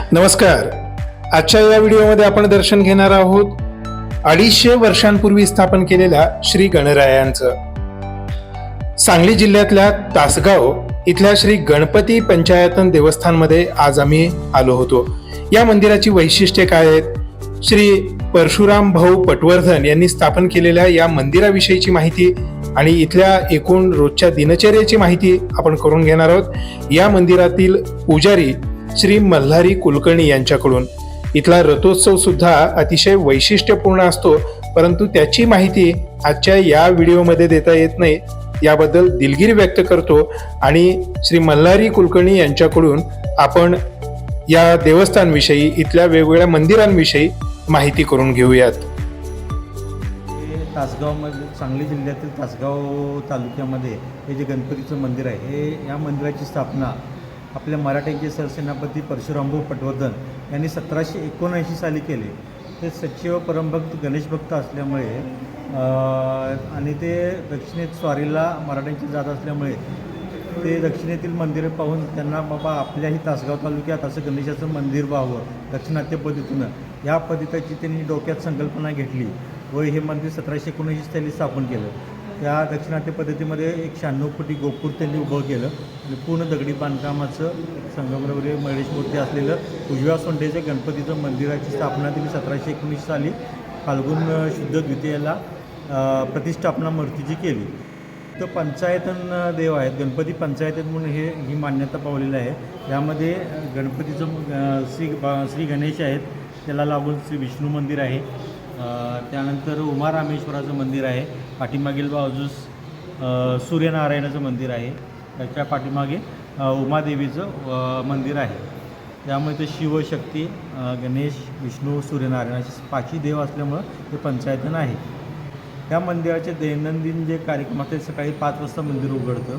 नमस्कार. आजच्या या व्हिडिओमध्ये आपण दर्शन घेणार आहोत अडीचशे वर्षांपूर्वी स्थापन केलेल्या श्री गणरायांचं. सांगली जिल्ह्यातल्या तासगाव इथल्या श्री गणपती पंचायतन देवस्थानमध्ये आज आम्ही आलो होतो. या मंदिराची वैशिष्ट्ये काय आहेत? श्री परशुराम भाऊ पटवर्धन यांनी स्थापन केलेल्या या मंदिराविषयीची माहिती आणि इथल्या एकूण रोजच्या दिनचर्येची माहिती आपण करून घेणार आहोत. या मंदिरातील पुजारी श्री मल्हारी कुलकर्णी यांच्याकडून. इथला रथोत्सव सुद्धा अतिशय वैशिष्ट्यपूर्ण असतो परंतु त्याची माहिती आजच्या या व्हिडिओमध्ये देता येत नाही. याबद्दल दिलगिरी व्यक्त करतो आणि श्री मल्हारी कुलकर्णी यांच्याकडून आपण या देवस्थानविषयी इथल्या वेगवेगळ्या मंदिरांविषयी माहिती करून घेऊयात. हे तासगावमध्ये सांगली जिल्ह्यातील तासगाव तालुक्यामध्ये हे जे गणपतीचं मंदिर आहे हे या मंदिराची स्थापना आपल्या मराठ्यांचे सरसेनापती परशुरामभाऊ पटवर्धन यांनी सतराशे एकोणऐंशी साली केले. ते सचिव परमभक्त गणेशभक्त असल्यामुळे आणि ते दक्षिणेत स्वारीला मराठ्यांची जात असल्यामुळे ते दक्षिणेतील मंदिरं पाहून त्यांना बाबा आपल्याही तासगाव तालुक्यात असं गणेशाचं मंदिर व्हावं दक्षिणात्य पद्धतीनं या पद्धतीची त्यांनी डोक्यात संकल्पना घेतली व हे मंदिर सतराशे एकोणऐंशी साली स्थापन केलं. या दक्षिणात्य पद्धतीमध्ये एक शहाण्णव फुटी गोपूर त्यांनी उभं केलं आणि पूर्ण दगडी बांधकामाचं संगमरवरी महेश मूर्ती असलेलं उजव्या सोंडेच्या गणपतीचं मंदिराची स्थापना त्यांनी सतराशे एकोणीस साली फाल्गुन शुद्ध द्वितीयेला प्रतिष्ठापना मूर्तीची केली. तर पंचायतन देव आहेत गणपती पंचायतन म्हणून हे ही मान्यता पावलेली आहे. यामध्ये गणपतीचं श्री श्री गणेश आहेत त्याला लागून श्री विष्णू मंदिर आहे. त्यानंतर उमा रामेश्वराचं मंदिर आहे. पाठीमागील बाजूस सूर्यनारायणाचं मंदिर आहे. त्याच्या पाठीमागे उमादेवीचं मंदिर आहे. त्यामुळे ते शिवशक्ती गणेश विष्णू सूर्यनारायण असे पाचही देव असल्यामुळं ते पंचायतन आहे. त्या मंदिराचे दैनंदिन जे कार्यक्रम असतात सकाळी पाच वाजता मंदिर उघडतं.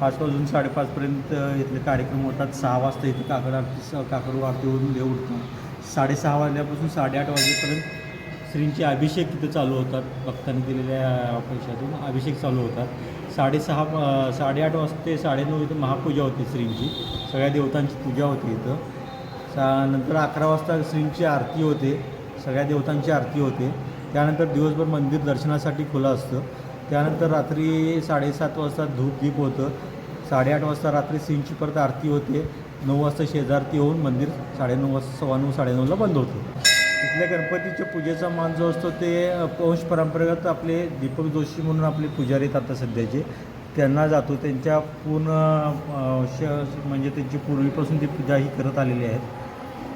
पाच वाजून साडेपाचपर्यंत इथले कार्यक्रम होतात. सहा वाजता इथे काकड आरती काकड आरती होऊन देव उठतात साडेसहा वाजल्यापासून साडेआठ वाजेपर्यंत श्रींचे अभिषेक तिथं चालू होतात. भक्तांनी दिलेल्या पैशातून अभिषेक चालू होतात. साडेसहा साडेआठ वाजता ते साडेनऊ इथं महापूजा होती श्रींची सगळ्या देवतांची पूजा होती इथं. सा नंतर अकरा वाजता श्रींची आरती होते. सगळ्या देवतांची आरती होते. त्यानंतर दिवसभर मंदिर दर्शनासाठी खुलं असतं. त्यानंतर रात्री साडेसात वाजता धूप दीप होतं. साडेआठ वाजता रात्री श्रींची परत आरती होते. नऊ वाजता शेजारती होऊन मंदिर साडेनऊ वाजता सव्वा नऊ साडेनऊला बंद होतं. इथल्या गणपतीच्या पूजेचा मान जो असतो ते वंश परंपरेगत आपले दीपक जोशी म्हणून आपले पुजारी आहेत आता सध्याचे. त्यांना जातो त्यांच्या पूर्ण श म्हणजे त्यांची पूर्वीपासून ती पूजा ही करत आलेली आहेत.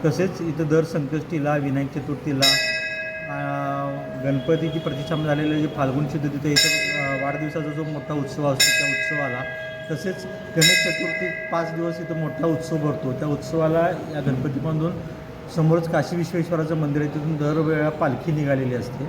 तसेच इथं दर संकष्टीला विनायक चतुर्थीला गणपतीची प्रतिष्ठापना झालेलं जे फाल्गुन शुद्ध तिथे इथं वाढदिवसाचा जो मोठा उत्सव असतो त्या उत्सवाला. तसेच गणेश चतुर्थी पाच दिवस इथं मोठा उत्सव भरतो. त्या उत्सवाला या गणपतीमधून समोरच काशी विश्वेश्वराचं मंदिर आहे तिथून दरवेळा पालखी निघालेली असते.